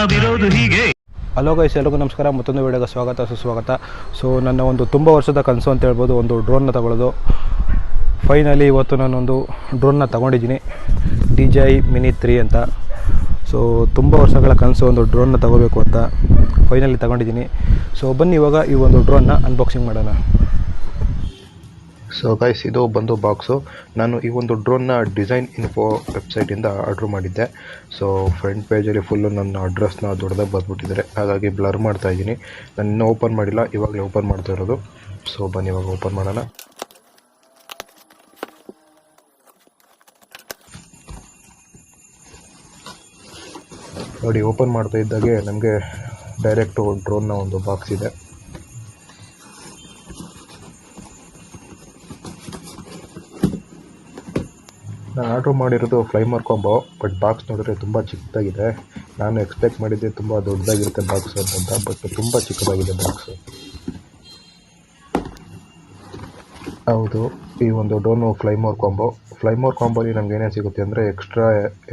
ನಾವಿರೋದು ಹೀಗೆ. Hello guys ಎಲ್ರಿಗೂ ನಮಸ್ಕಾರ. ಮತ್ತೊಂದು ವಿಡಿಯೋಗೆ ಸ್ವಾಗತ, ಸುಸ್ವಾಗತ. ಸೊ ನನ್ನ ಒಂದು ತುಂಬ ವರ್ಷದ ಕನಸು ಅಂತ ಹೇಳ್ಬೋದು, ಒಂದು ಡ್ರೋನ್ನ ತಗೊಳ್ಳೋದು. ಫೈನಲಿ ಇವತ್ತು ನಾನೊಂದು ಡ್ರೋನ್ನ ತೊಗೊಂಡಿದ್ದೀನಿ. D J I mini three ಅಂತ. ಸೊ ತುಂಬ ವರ್ಷಗಳ ಕನಸು ಒಂದು ಡ್ರೋನ್ನ ತಗೋಬೇಕು ಅಂತ ಫೈನಲಿ ತಗೊಂಡಿದ್ದೀನಿ. ಸೊ ಬನ್ನಿ ಇವಾಗ ಈ ಒಂದು ಡ್ರೋನ್ನ ಅನ್ಬಾಕ್ಸಿಂಗ್ ಮಾಡೋಣ. ಸೊ ಗೈಸ್ ಇದು ಬಂದು ಬಾಕ್ಸು ನಾನು ಈ ಒಂದು ಡ್ರೋನ್ನ ಡಿಸೈನ್ ಇನ್ಫೋ ವೆಬ್ಸೈಟಿಂದ ಆರ್ಡ್ರ್ ಮಾಡಿದ್ದೆ. ಸೊ ಫ್ರಂಟ್ ಪೇಜಲ್ಲಿ ಫುಲ್ಲು ನನ್ನ ಅಡ್ರೆಸ್ನ ದೊಡ್ಡದಾಗಿ ಬಂದ್ಬಿಟ್ಟಿದ್ದಾರೆ ಹಾಗಾಗಿ ಬ್ಲರ್ ಮಾಡ್ತಾ ಇದ್ದೀನಿ. ನಾನು ಇನ್ನೂ ಓಪನ್ ಮಾಡಿಲ್ಲ. ಇವಾಗಲೇ ಓಪನ್ ಮಾಡ್ತಾ ಇರೋದು. ಸೊ ಬನ್ನಿ, ಇವಾಗ ಓಪನ್ ಮಾಡೋಣ. ನೋಡಿ ಓಪನ್ ಮಾಡ್ತಾ ಇದ್ದಾಗೆ ನಮಗೆ ಡೈರೆಕ್ಟು ಡ್ರೋನ್ನ ಒಂದು ಬಾಕ್ಸ್ ಇದೆ. ನಾನು ಆರ್ಡ್ರ್ ಮಾಡಿರೋದು ಫ್ಲೈಮರ್ ಕಾಂಬೋ ಬಟ್ ಬಾಕ್ಸ್ ನೋಡಿದ್ರೆ ತುಂಬ ಚಿಕ್ಕದಾಗಿದೆ. ನಾನು ಎಕ್ಸ್ಪೆಕ್ಟ್ ಮಾಡಿದ್ದೆ ತುಂಬ ದೊಡ್ಡದಾಗಿರುತ್ತೆ ಬಾಕ್ಸ್ ಅಂತ ಬಟ್ ತುಂಬ ಚಿಕ್ಕದಾಗಿದೆ ಬಾಕ್ಸು ಹೌದು, ಈ ಒಂದು ಡೋನು ಫ್ಲೈಮೋರ್ ಕಾಂಬೋ ಫ್ಲೈಮೋರ್ ಕಾಂಬೋಲಿ ನಮ್ಗೆ ಏನೇನು ಸಿಗುತ್ತೆ ಅಂದರೆ ಎಕ್ಸ್ಟ್ರಾ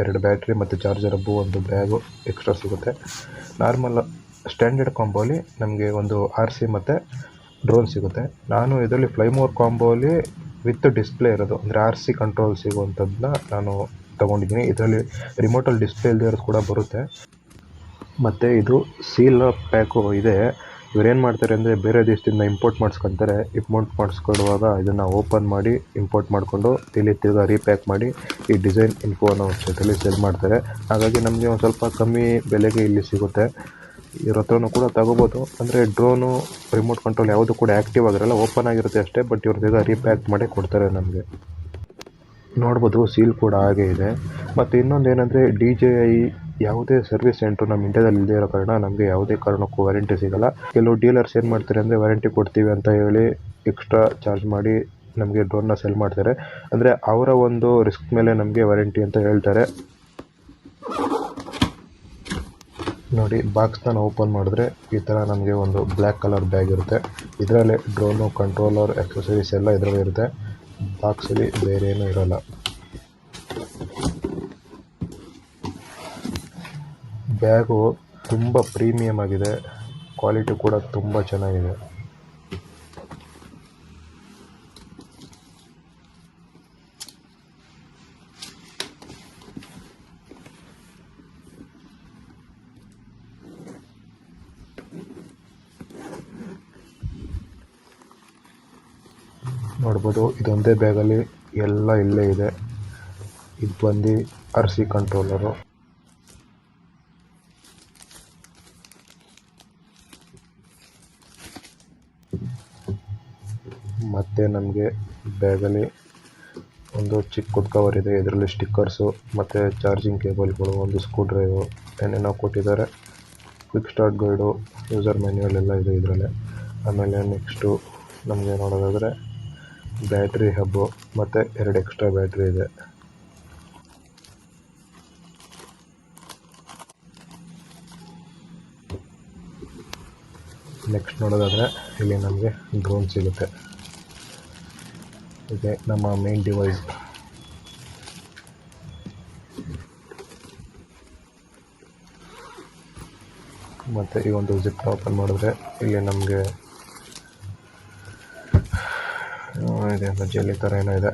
ಎರಡು ಬ್ಯಾಟ್ರಿ ಮತ್ತು ಚಾರ್ಜರ್ ಹಬ್ಬು ಒಂದು ಬ್ಯಾಗು ಎಕ್ಸ್ಟ್ರಾ ಸಿಗುತ್ತೆ. ನಾರ್ಮಲ್ ಸ್ಟ್ಯಾಂಡರ್ಡ್ ಕಾಂಬೋಲಿ ನಮಗೆ ಒಂದು ಆರ್ ಸಿ ಮತ್ತು ಡ್ರೋನ್ ಸಿಗುತ್ತೆ. ನಾನು ಇದರಲ್ಲಿ ಫ್ಲೈಮೋರ್ ಕಾಂಬೋಲಿ ವಿತ್ ಡಿಸ್ಪ್ಲೇ ಇರೋದು. ಅಂದರೆ ಆರ್ ಸಿ ಕಂಟ್ರೋಲ್ ಸಿಗುವಂಥದ್ದನ್ನ ನಾನು ತೊಗೊಂಡಿದ್ದೀನಿ. ಇದರಲ್ಲಿ ರಿಮೋಟಲ್ಲಿ ಡಿಸ್ಪ್ಲೇ ಇಲ್ಲದೆ ಇರೋದು ಕೂಡ ಬರುತ್ತೆ. ಮತ್ತು ಇದು ಸೀಲ್ ಪ್ಯಾಕು ಇದೆ. ಇವ್ರೇನು ಮಾಡ್ತಾರೆ ಅಂದರೆ ಬೇರೆ ದೇಶದಿಂದ ಇಂಪೋರ್ಟ್ ಮಾಡಿಸ್ಕೊತಾರೆ. ಇಂಪೋರ್ಟ್ ಮಾಡಿಸ್ಕೊಡುವಾಗ ಇದನ್ನು ಓಪನ್ ಮಾಡಿ ಇಂಪೋರ್ಟ್ ಮಾಡಿಕೊಂಡು ತಿಳಿ ತಿರ್ಗಾ ರೀಪ್ಯಾಕ್ ಮಾಡಿ ಈ ಡಿಸೈನ್ ಇನ್ಫೋ ಅನ್ನೋ ವೆಬ್ಸೈಟಲ್ಲಿ ಸೆಲ್ ಮಾಡ್ತಾರೆ. ಹಾಗಾಗಿ ನಮಗೆ ಒಂದು ಸ್ವಲ್ಪ ಕಮ್ಮಿ ಬೆಲೆಗೆ ಇಲ್ಲಿ ಸಿಗುತ್ತೆ. ಇವ್ರ ಹತ್ರನೂ ಕೂಡ ತಗೋಬೋದು. ಅಂದರೆ ಡ್ರೋನು ರಿಮೋಟ್ ಕಂಟ್ರೋಲ್ ಯಾವುದು ಕೂಡ ಆ್ಯಕ್ಟಿವ್ ಆಗಿರಲ್ಲ ಓಪನ್ ಆಗಿರುತ್ತೆ ಅಷ್ಟೇ ಬಟ್ ಇವ್ರ ತಿರ್ಗಾ ರೀಪ್ಯಾಕ್ ಮಾಡಿ ಕೊಡ್ತಾರೆ ನಮಗೆ. ನೋಡ್ಬೋದು ಸೀಲ್ ಕೂಡ ಹಾಗೆ ಇದೆ. ಮತ್ತು ಇನ್ನೊಂದು ಏನಂದರೆ ಡಿ ಜೆ ಐ ಯಾವುದೇ ಸರ್ವಿಸ್ ಸೆಂಟ್ರ್ ನಮ್ಮ ಇಂಡಿಯಾದಲ್ಲಿ ಇಲ್ಲದೆ ಇರೋ ಕಾರಣ ನಮಗೆ ಯಾವುದೇ ಕಾರಣಕ್ಕೂ ವಾರಂಟಿ ಸಿಗಲ್ಲ. ಕೆಲವು ಡೀಲರ್ಸ್ ಏನು ಮಾಡ್ತಾರೆ ಅಂದರೆ ವಾರಂಟಿ ಕೊಡ್ತೀವಿ ಅಂತ ಹೇಳಿ ಎಕ್ಸ್ಟ್ರಾ ಚಾರ್ಜ್ ಮಾಡಿ ನಮಗೆ ಡ್ರೋನ್ನ ಸೆಲ್ ಮಾಡ್ತಾರೆ. ಅಂದರೆ ಅವರ ಒಂದು ರಿಸ್ಕ್ ಮೇಲೆ ನಮಗೆ ವಾರಂಟಿ ಅಂತ ಹೇಳ್ತಾರೆ. ನೋಡಿ ಬಾಕ್ಸ್ ನಾವು ಓಪನ್ ಮಾಡಿದ್ರೆ ಈ ಥರ ನಮಗೆ ಒಂದು ಬ್ಲ್ಯಾಕ್ ಕಲರ್ ಬ್ಯಾಗ್ ಇರುತ್ತೆ. ಇದರಲ್ಲಿ ಡ್ರೋನು ಕಂಟ್ರೋಲರ್ ಎಕ್ಸಸರೀಸ್ ಎಲ್ಲ ಇದರಲ್ಲಿ ಇರುತ್ತೆ. ಬಾಕ್ಸಲ್ಲಿ ಬೇರೆ ಏನೂ ಇರೋಲ್ಲ. ಬ್ಯಾಗು ತುಂಬ ಪ್ರೀಮಿಯಮ್ ಆಗಿದೆ. ಕ್ವಾಲಿಟಿ ಕೂಡ ತುಂಬ ಚೆನ್ನಾಗಿದೆ. ನೋಡ್ಬೋದು, ಇದೊಂದೇ ಬ್ಯಾಗಲ್ಲಿ ಎಲ್ಲ ಇಲ್ಲೇ ಇದೆ. ಇದು ಬಂದು ಆರ್ ಸಿ ಕಂಟ್ರೋಲರು ಮತ್ತು ನಮಗೆ ಬ್ಯಾಗಲ್ಲಿ ಒಂದು ಚಿಕ್ಕದು ಕವರ್ ಇದೆ. ಇದರಲ್ಲಿ ಸ್ಟಿಕ್ಕರ್ಸು ಮತ್ತು ಚಾರ್ಜಿಂಗ್ ಕೇಬಲ್ಗಳು ಒಂದು ಸ್ಕ್ರೂ ಡ್ರೈವು ಏನೇನೋ ಕೊಟ್ಟಿದ್ದಾರೆ. Quick start guide user manual ಎಲ್ಲ ಇದೆ ಇದರಲ್ಲೇ. ಆಮೇಲೆ ನೆಕ್ಸ್ಟು ನಮಗೆ ನೋಡೋದಾದರೆ ಬ್ಯಾಟ್ರಿ ಹಬ್ಬು, ಮತ್ತು ಎರಡು ಎಕ್ಸ್ಟ್ರಾ ಬ್ಯಾಟ್ರಿ ಇದೆ. ನೆಕ್ಸ್ಟ್ ನೋಡೋದಾದರೆ, ಇಲ್ಲಿ ನಮಗೆ ಡ್ರೋನ್ ಸಿಗುತ್ತೆ. ಇದೆ ನಮ್ಮ ಮೇನ್ ಡಿವೈಸ್ ಮತ್ತು ಈ ಒಂದು ಜಿಪ್ ಓಪನ್ ಮಾಡಿದ್ರೆ, ಇಲ್ಲಿ ನಮಗೆ ಇದೆ ಜಲ್ಲಿ ಥರ ಏನೋ ಇದೆ.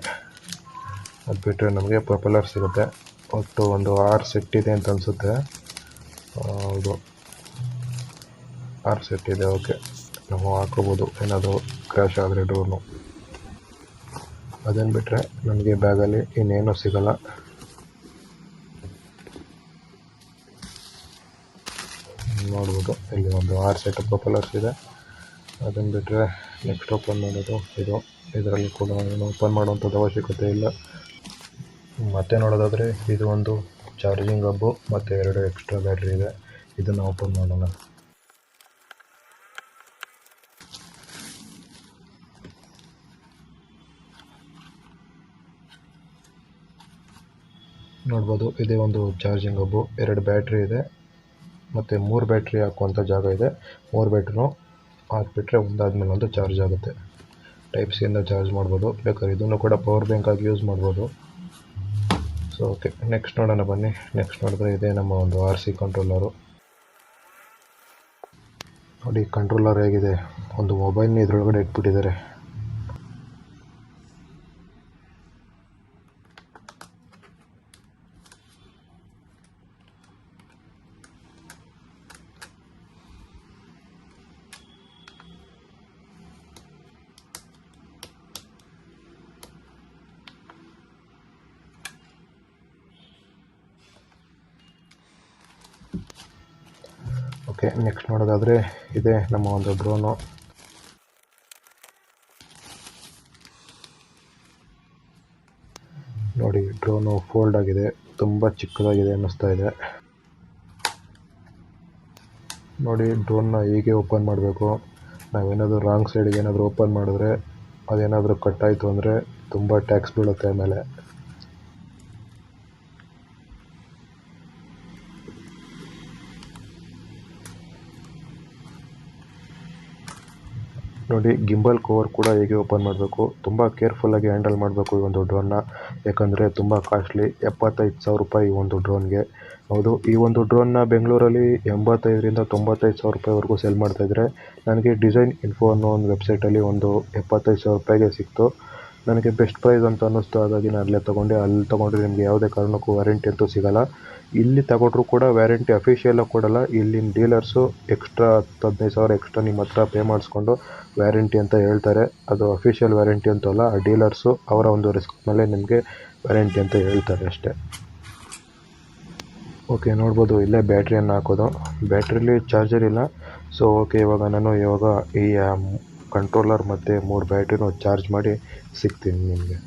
ಅದು ಬಿಟ್ಟರೆ ನಮಗೆ ಪ್ರೊಪೆಲ್ಲರ್ ಸಿಗುತ್ತೆ. ಒಟ್ಟು ಒಂದು ಆರು ಸೆಟ್ ಇದೆ ಅಂತ ಅನಿಸುತ್ತೆ. ಹೌದು. ಆರು ಸೆಟ್ ಇದೆ, ಓಕೆ. ನಾವು ಹಾಕೋಬೋದು. ಏನಾದರೂ ಕ್ರ್ಯಾಶ್ ಆದರೆ ಡ್ರೋನು ಅದನ್ನು ಬಿಟ್ಟರೆ ನಮಗೆ ಬ್ಯಾಗಲ್ಲಿ ಇನ್ನೇನೂ ಸಿಗಲ್ಲ. ನೋಡ್ಬೋದು. ಇಲ್ಲಿ ಒಂದು ಆರು ಸೆಟ್ ಪ್ರೊಪೆಲ್ಲರ್ಸ್ ಇದೆ. ಅದನ್ನು ಬಿಟ್ಟರೆ ನೆಕ್ಸ್ಟ್ ಓಪನ್ ಮಾಡೋದು. ಇದು. ಇದರಲ್ಲಿ ಕೂಡ ಏನು ಓಪನ್ ಮಾಡುವಂಥದ್ದು ಅವಶ್ಯಕತೆ ಇಲ್ಲ. ಮತ್ತೆ ನೋಡೋದಾದರೆ, ಇದು ಒಂದು ಚಾರ್ಜಿಂಗ್ ಹಬ್ಬು ಮತ್ತು ಎರಡು ಎಕ್ಸ್ಟ್ರಾ ಬ್ಯಾಟ್ರಿ ಇದೆ. ಇದನ್ನು ಓಪನ್ ಮಾಡೋಣ. ನೋಡ್ಬೋದು, ಇದೇ ಒಂದು ಚಾರ್ಜಿಂಗ್ ಹಬ್ಬು ಎರಡು ಬ್ಯಾಟ್ರಿ ಇದೆ. ಮತ್ತು ಮೂರು ಬ್ಯಾಟ್ರಿ ಹಾಕುವಂಥ ಜಾಗ ಇದೆ. ಮೂರು ಬ್ಯಾಟ್ರಿನೂ ಹಾಕ್ಬಿಟ್ರೆ ಒಂದಾದ್ಮೇಲೆ ಒಂದು ಚಾರ್ಜ್ ಆಗುತ್ತೆ. ಟೈಪ್ ಸಿಯಿಂದ ಚಾರ್ಜ್ ಮಾಡ್ಬೋದು. ಬೇಕಾದ್ರೆ ಇದನ್ನು ಕೂಡ ಪವರ್ ಬ್ಯಾಂಕ್ ಆಗಿ ಯೂಸ್ ಮಾಡ್ಬೋದು. ಸೊ ಓಕೆ ನೆಕ್ಸ್ಟ್ ನೋಡೋಣ ಬನ್ನಿ. ನೆಕ್ಸ್ಟ್ ನೋಡಿದ್ರೆ ಇದೇ ನಮ್ಮ ಒಂದು ಆರ್ ಸಿ ಕಂಟ್ರೋಲರು ನೋಡಿ ಕಂಟ್ರೋಲರ್ ಹೇಗಿದೆ. ಒಂದು ಮೊಬೈಲ್ನ ಇದ್ರೊಳಗಡೆ ಇಟ್ಬಿಟ್ಟಿದ್ದಾರೆ. ನೆಕ್ಸ್ಟ್ ನೋಡೋದಾದರೆ ಇದೆ ನಮ್ಮ ಒಂದು ಡ್ರೋನು ನೋಡಿ ಡ್ರೋನು ಫೋಲ್ಡ್ ಆಗಿದೆ, ತುಂಬ ಚಿಕ್ಕದಾಗಿದೆ ಅನ್ನಿಸ್ತಾ ಇದೆ. ನೋಡಿ ಡ್ರೋನ್ನ ಹೇಗೆ ಓಪನ್ ಮಾಡಬೇಕು? ನಾವೇನಾದರೂ ರಾಂಗ್ ಸೈಡಿಗೆ ಏನಾದರೂ ಓಪನ್ ಮಾಡಿದ್ರೆ ಅದೇನಾದರೂ ಕಟ್ಟಾಯಿತು ಅಂದರೆ ತುಂಬ ಟ್ಯಾಕ್ಸ್ ಬೀಳುತ್ತೆ ಆಮೇಲೆ. ನೋಡಿ, ಗಿಂಬಲ್ ಕವರ್ ಕೂಡ ಹೇಗೆ ಓಪನ್ ಮಾಡಬೇಕು, ತುಂಬ ಕೇರ್ಫುಲ್ಲಾಗಿ ಹ್ಯಾಂಡಲ್ ಮಾಡಬೇಕು ಈ ಒಂದು ಡ್ರೋನ್ನ ಯಾಕಂದರೆ ತುಂಬ ಕಾಸ್ಟ್ಲಿ ಎಪ್ಪತ್ತೈದು ಸಾವಿರ ರೂಪಾಯಿ ಈ ಒಂದು ಡ್ರೋನ್ಗೆ ಹೌದು, ಈ ಒಂದು ಡ್ರೋನ್ನ ಬೆಂಗಳೂರಲ್ಲಿ ಎಂಬತ್ತೈದರಿಂದ ತೊಂಬತ್ತೈದು ಸಾವಿರ ರೂಪಾಯಿವರೆಗೂ ಸೆಲ್ ಮಾಡ್ತಾಯಿದ್ರೆ ನನಗೆ ಡಿಸೈನ್ ಇನ್ಫೋ ಅನ್ನೋ ಒಂದು ವೆಬ್ಸೈಟಲ್ಲಿ ಒಂದು ಎಪ್ಪತ್ತೈದು ಸಾವಿರ ರೂಪಾಯಿಗೆ ಸಿಕ್ತು. ನನಗೆ ಬೆಸ್ಟ್ ಪ್ರೈಸ್ ಅಂತ ಅನ್ನಿಸ್ತು, ಹಾಗಾಗಿ ನಾನು ಅಲ್ಲೇ ತೊಗೊಂಡೆ. ಅಲ್ಲಿ ತೊಗೊಂಡ್ರೆ ನಿಮಗೆ ಯಾವುದೇ ಕಾರಣಕ್ಕೂ ವಾರಂಟಿ ಅಂತೂ ಸಿಗಲ್ಲ. ಇಲ್ಲಿ ತಗೊಂಡ್ರು ಕೂಡ ವ್ಯಾರಂಟಿ ಅಫಿಷಿಯಲಾಗಿ ಕೊಡಲ್ಲ. ಇಲ್ಲಿನ ಡೀಲರ್ಸು ಎಕ್ಸ್ಟ್ರಾ ಹತ್ತು ಹದಿನೈದು ಸಾವಿರ ಎಕ್ಸ್ಟ್ರಾ ನಿಮ್ಮ ಹತ್ರ ಪೇ ಮಾಡಿಸ್ಕೊಂಡು ವ್ಯಾರಂಟಿ ಅಂತ ಹೇಳ್ತಾರೆ. ಅದು ಅಫಿಷಿಯಲ್ ವ್ಯಾರಂಟಿ ಅಂತ ಅಲ್ಲ ಆ ಡೀಲರ್ಸು ಅವರ ಒಂದು ರಿಸ್ಕ್ ಮೇಲೆ ನಿಮಗೆ ವ್ಯಾರಂಟಿ ಅಂತ ಹೇಳ್ತಾರೆ ಅಷ್ಟೇ. ಓಕೆ ನೋಡ್ಬೋದು, ಇಲ್ಲೇ ಬ್ಯಾಟ್ರಿಯನ್ನು ಹಾಕೋದು. ಬ್ಯಾಟ್ರಿಲಿ ಚಾರ್ಜರ್ ಇಲ್ಲ. ಸೊ ಓಕೆ ಇವಾಗ ನಾನು ಇವಾಗ ಈ ಕಂಟ್ರೋಲರ್ ಮತ್ತು ಮೂರು ಬ್ಯಾಟ್ರಿನೂ ಚಾರ್ಜ್ ಮಾಡಿ ಸಿಗ್ತೀನಿ ನಿಮಗೆ.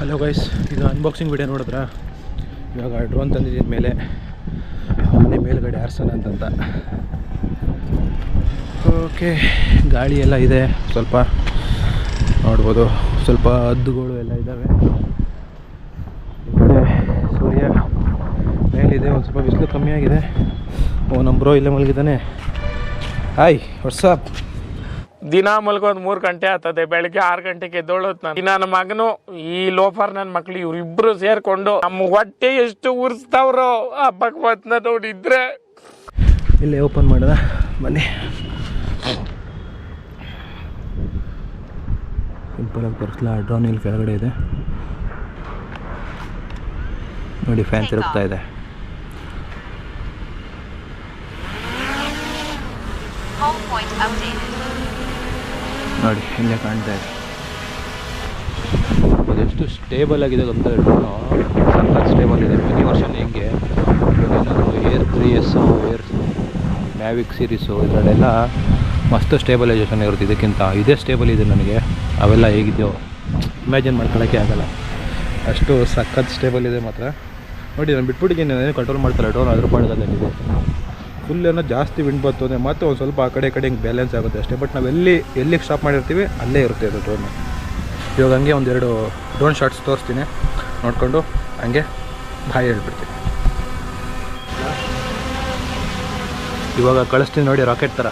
ಹಲೋ ಗೈಸ್ ಇದು ಅನ್ಬಾಕ್ಸಿಂಗ್ ವಿಡಿಯೋ ನೋಡಿದ್ರಾ? ಇವಾಗ ಡ್ರೋನ್ ತಂದಿದ್ದೀನಿ ಮೇಲೆ ಮನೆ ಮೇಲುಗಡೆ ಆರ್ಸೋಣ ಅಂತಂತ. ಓಕೆ ಗಾಳಿ ಎಲ್ಲ ಇದೆ. ಸ್ವಲ್ಪ ನೋಡ್ಬೋದು. ಸ್ವಲ್ಪ ಹದ್ದುಗಳು ಎಲ್ಲ ಇದ್ದಾವೆ ಸೂರ್ಯ ಮೇಲಿದೆ. ಒಂದು ಸ್ವಲ್ಪ ಬಿಸಿಲು ಕಮ್ಮಿ ಆಗಿದೆ. ಓ ನಮ್ಮ ಬ್ರೋ ಇಲ್ಲೇ ಮಲಗಿದ್ದಾನೆ. ಹಾಯ್ ವಾಟ್ಸಪ್ ದಿನ ಒಂದು ಮೂರ್ ಗಂಟೆ ಆಗ್ತದೆ ಬೆಳಿಗ್ಗೆ ಆರ್ ಗಂಟೆಗೆ ಎದ್ದೋಳತ್ ನಾನು. ನನ್ನ ಮಗನು ಈ ಲೋಫರ್ ನನ್ ಮಕ್ಳು ಇವ್ರಿಬ್ರು ಸೇರ್ಕೊಂಡು ನಮ್ಮ ಹೊಟ್ಟೆ ಎಷ್ಟು ಉರ್ಸ್ತಾವ್ರು ಆ ಭಗವತ್ನ ನೋಡಿದ್ರೆ. ಇಲ್ಲೇ ಓಪನ್ ಮಾಡದ? ಬನ್ನಿ. ಸಿಂಪಲಾಗಿ ತೋರಿಸ್ಲಾ. ಡ್ರೋನ್ ಇಲ್ಲಿ ಕೆಳಗಡೆ ಇದೆ. ನೋಡಿ ಫ್ಯಾನ್ ತಿರುಗ್ತಾ ಇದೆ. ನೋಡಿ ಇಲ್ಲೇ ಕಾಣ್ತಾ ಇದೆ. ಅದೆಷ್ಟು ಸ್ಟೇಬಲ್ ಆಗಿದೆ ಅಂತ ಡ್ರೋನು ಸಖತ್ ಸ್ಟೇಬಲ್ ಇದೆ. ಮಿನಿ ವರ್ಷನ್ ಹೆಂಗೆ. ಏನಾದರೂ air three S air Mavic series ಇದರಲ್ಲೆಲ್ಲ ಮಸ್ತ್ ಸ್ಟೇಬಲೈಸೇಷನ್ ಇರುತ್ತೆ ಇದಕ್ಕಿಂತ. ಇದೇ ಸ್ಟೇಬಲ್ ಇದೆ ನನಗೆ. ಅವೆಲ್ಲ ಹೇಗಿದೆಯೋ. ಇಮ್ಯಾಜಿನ್ ಮಾಡ್ಕೊಳ್ಳೋಕ್ಕೆ ಆಗಲ್ಲ. ಅಷ್ಟು ಸಖತ್ ಸ್ಟೇಬಲ್ ಇದೆ ಮಾತ್ರ. ನೋಡಿ, ನಾನು ಬಿಟ್ಬಿಟ್ಟಿದ್ದೀನಿ. ಏನು ಕಂಟ್ರೋಲ್ ಮಾಡ್ತಾರೆ ಡ್ರೋನ್ ಅದ್ರ ಪಾಡ್ಗಲ್ಲಿದೆ ಫುಲ್ ಏನೋ ಜಾಸ್ತಿ ವಿಂಡ್ ಬಂತು ಅಂದರೆ ಮತ್ತೆ ಒಂದು ಸ್ವಲ್ಪ ಆ ಕಡೆ ಕಡೆ ಹಿಂಗೆ ಬ್ಯಾಲೆನ್ಸ್ ಆಗುತ್ತೆ ಅಷ್ಟೇ. ಬಟ್ ನಾವು ಎಲ್ಲಿ, ಎಲ್ಲಿಗೆ ಸ್ಟಾಪ್ ಮಾಡಿರ್ತೀವಿ, ಅಲ್ಲೇ ಇರುತ್ತೆ ಅದು ಡ್ರೋನು ಇವಾಗ ಹಂಗೆ ಒಂದೆರಡು ಡ್ರೋನ್ ಶಾಟ್ಸ್ ತೋರಿಸ್ತೀನಿ. ನೋಡಿಕೊಂಡು ಹಂಗೆ ಬಾಯಿ ಹೇಳ್ಬಿಡ್ತೀನಿ. ಇವಾಗ ಕಳಿಸ್ತೀನಿ ನೋಡಿ ರಾಕೆಟ್ ಥರ